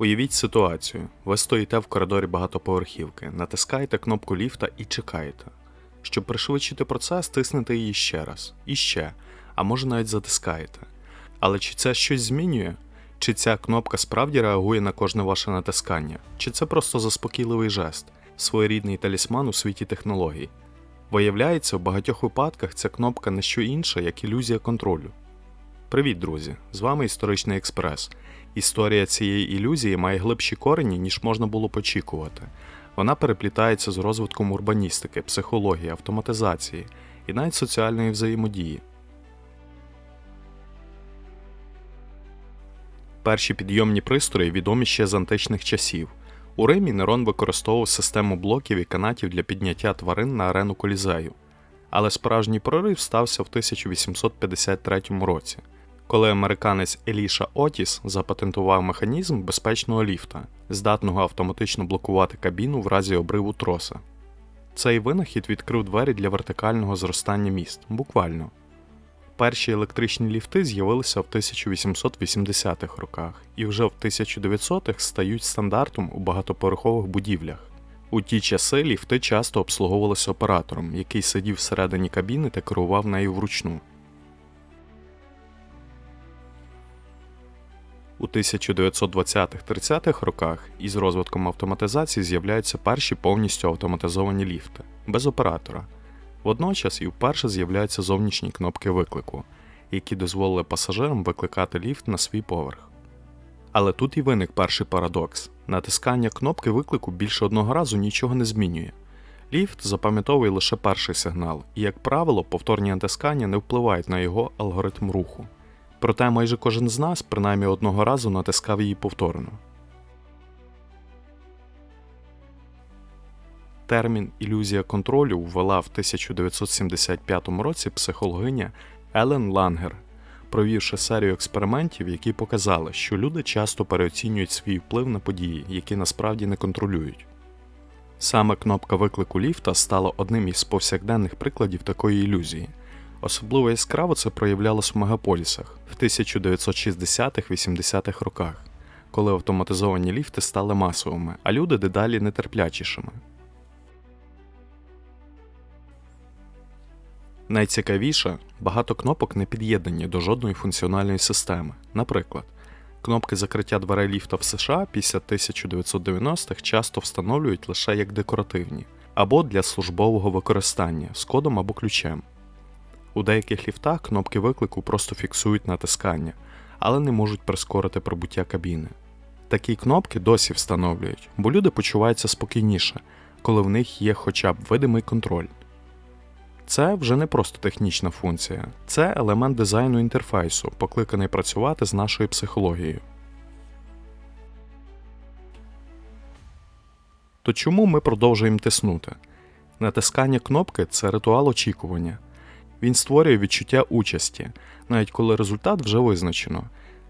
Уявіть ситуацію. Ви стоїте в коридорі багатоповерхівки, натискаєте кнопку ліфта і чекаєте. Щоб пришвидшити процес, тиснете її ще раз, і ще, а може навіть затискаєте. Але чи це щось змінює? Чи ця кнопка справді реагує на кожне ваше натискання? Чи це просто заспокійливий жест, своєрідний талісман у світі технологій? Виявляється, в багатьох випадках ця кнопка не що інша, як ілюзія контролю. Привіт, друзі! З вами Історичний Експрес. Історія цієї ілюзії має глибші корені, ніж можна було очікувати. Вона переплітається з розвитком урбаністики, психології, автоматизації і навіть соціальної взаємодії. Перші підйомні пристрої відомі ще з античних часів. У Римі Нерон використовував систему блоків і канатів для підняття тварин на арену колізею. Але справжній прорив стався в 1853 році, коли американець Еліша Отіс запатентував механізм безпечного ліфта, здатного автоматично блокувати кабіну в разі обриву троса. Цей винахід відкрив двері для вертикального зростання міст, буквально. Перші електричні ліфти з'явилися в 1880-х роках і вже в 1900-х стають стандартом у багатоповерхових будівлях. У ті часи ліфти часто обслуговувалися оператором, який сидів всередині кабіни та керував нею вручну. У 1920-30-х роках із розвитком автоматизації з'являються перші повністю автоматизовані ліфти без оператора. Водночас і вперше з'являються зовнішні кнопки виклику, які дозволили пасажирам викликати ліфт на свій поверх. Але тут і виник перший парадокс: натискання кнопки виклику більше одного разу нічого не змінює. Ліфт запам'ятовує лише перший сигнал, і, як правило, повторні натискання не впливають на його алгоритм руху. Проте майже кожен з нас принаймні одного разу натискав її повторно. Термін ілюзія контролю ввела в 1975 році психологиня Елен Лангер, провівши серію експериментів, які показали, що люди часто переоцінюють свій вплив на події, які насправді не контролюють. Саме кнопка виклику ліфта стала одним із повсякденних прикладів такої ілюзії. Особливо яскраво це проявлялось в мегаполісах в 1960-80-х роках, коли автоматизовані ліфти стали масовими, а люди дедалі нетерплячішими. Найцікавіше, багато кнопок не під'єднані до жодної функціональної системи. Наприклад, кнопки закриття дверей ліфта в США після 1990-х часто встановлюють лише як декоративні або для службового використання з кодом або ключем. У деяких ліфтах кнопки виклику просто фіксують натискання, але не можуть прискорити прибуття кабіни. Такі кнопки досі встановлюють, бо люди почуваються спокійніше, коли в них є хоча б видимий контроль. Це вже не просто технічна функція, це елемент дизайну інтерфейсу, покликаний працювати з нашою психологією. То чому ми продовжуємо тиснути? Натискання кнопки це ритуал очікування. Він створює відчуття участі, навіть коли результат вже визначено.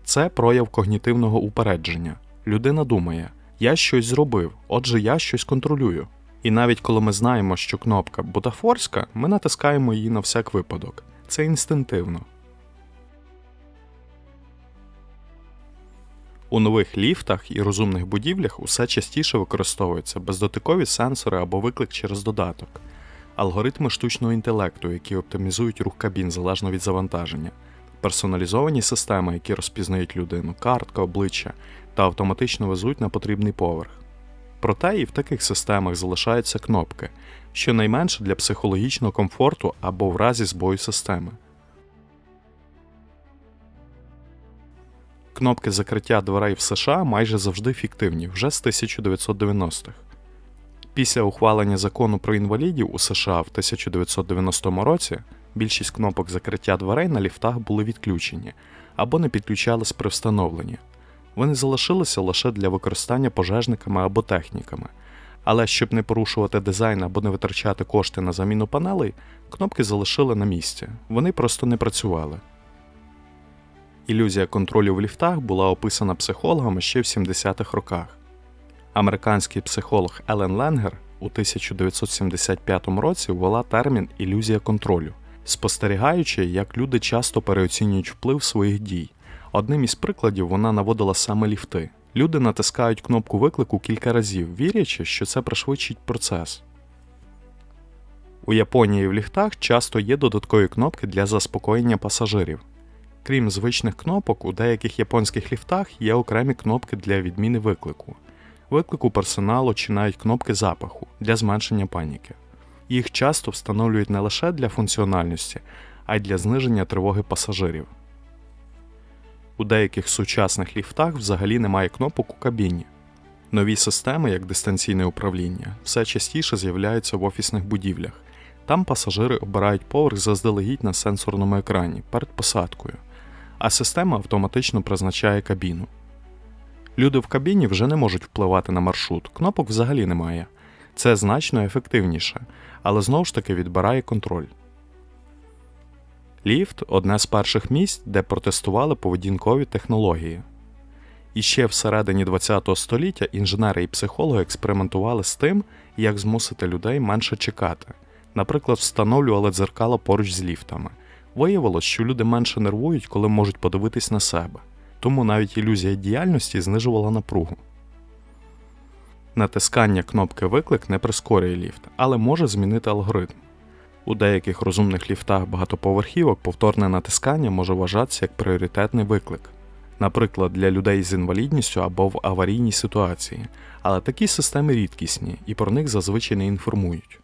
Це прояв когнітивного упередження. Людина думає: я щось зробив, отже, я щось контролюю. І навіть коли ми знаємо, що кнопка бутафорська, ми натискаємо її на всяк випадок. Це інстинктивно. У нових ліфтах і розумних будівлях усе частіше використовуються бездотикові сенсори або виклик через додаток, алгоритми штучного інтелекту, які оптимізують рух кабін залежно від завантаження, персоналізовані системи, які розпізнають людину, картка, обличчя та автоматично везуть на потрібний поверх. Проте і в таких системах залишаються кнопки, щонайменше для психологічного комфорту або в разі збою системи. Кнопки закриття дверей в США майже завжди фіктивні вже з 1990-х. Після ухвалення закону про інвалідів у США в 1990 році більшість кнопок закриття дверей на ліфтах були відключені або не підключались при встановленні. Вони залишилися лише для використання пожежниками або техніками. Але щоб не порушувати дизайн або не витрачати кошти на заміну панелей, кнопки залишили на місці, вони просто не працювали. Ілюзія контролю в ліфтах була описана психологами ще в 70-х роках. Американський психолог Елен Ленгер у 1975 році ввела термін ілюзія контролю, спостерігаючи, як люди часто переоцінюють вплив своїх дій. Одним із прикладів вона наводила саме ліфти. Люди натискають кнопку виклику кілька разів, вірячи, що це пришвидшить процес. У Японії в ліфтах часто є додаткові кнопки для заспокоєння пасажирів. Крім звичних кнопок, у деяких японських ліфтах є окремі кнопки для відміни виклику, виклику персоналу чи навіть кнопки запаху для зменшення паніки. Їх часто встановлюють не лише для функціональності, а й для зниження тривоги пасажирів. У деяких сучасних ліфтах взагалі немає кнопок у кабіні. Нові системи, як дистанційне управління, все частіше з'являються в офісних будівлях. Там пасажири обирають поверх заздалегідь на сенсорному екрані перед посадкою, а система автоматично призначає кабіну. Люди в кабіні вже не можуть впливати на маршрут, кнопок взагалі немає. Це значно ефективніше, але знову ж таки відбирає контроль. Ліфт одне з перших місць, де протестували поведінкові технології. І ще всередині ХХ століття інженери і психологи експериментували з тим, як змусити людей менше чекати. Наприклад, встановлювали дзеркала поруч з ліфтами. Виявилось, що люди менше нервують, коли можуть подивитись на себе, тому навіть ілюзія діяльності знижувала напругу. Натискання кнопки виклик не прискорює ліфт, але може змінити алгоритм. У деяких розумних ліфтах багатоповерхівок повторне натискання може вважатися як пріоритетний виклик, наприклад, для людей з інвалідністю або в аварійній ситуації, але такі системи рідкісні і про них зазвичай не інформують.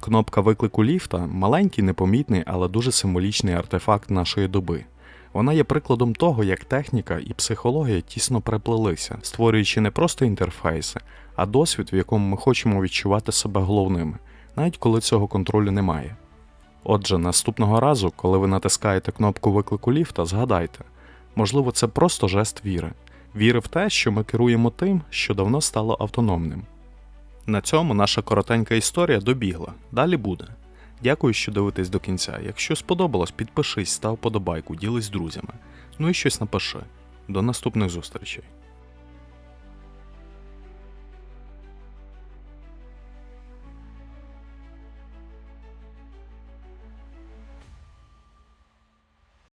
Кнопка виклику ліфта маленький, непомітний, але дуже символічний артефакт нашої доби. Вона є прикладом того, як техніка і психологія тісно переплелися, створюючи не просто інтерфейси, а досвід, в якому ми хочемо відчувати себе головними, навіть коли цього контролю немає. Отже, наступного разу, коли ви натискаєте кнопку виклику ліфта, згадайте, можливо, це просто жест віри, віри в те, що ми керуємо тим, що давно стало автономним. На цьому наша коротенька історія добігла. Далі буде. Дякую, що дивитесь до кінця. Якщо сподобалось, підпишись, став подобайку, ділись з друзями. Ну і щось напиши. До наступних зустрічей.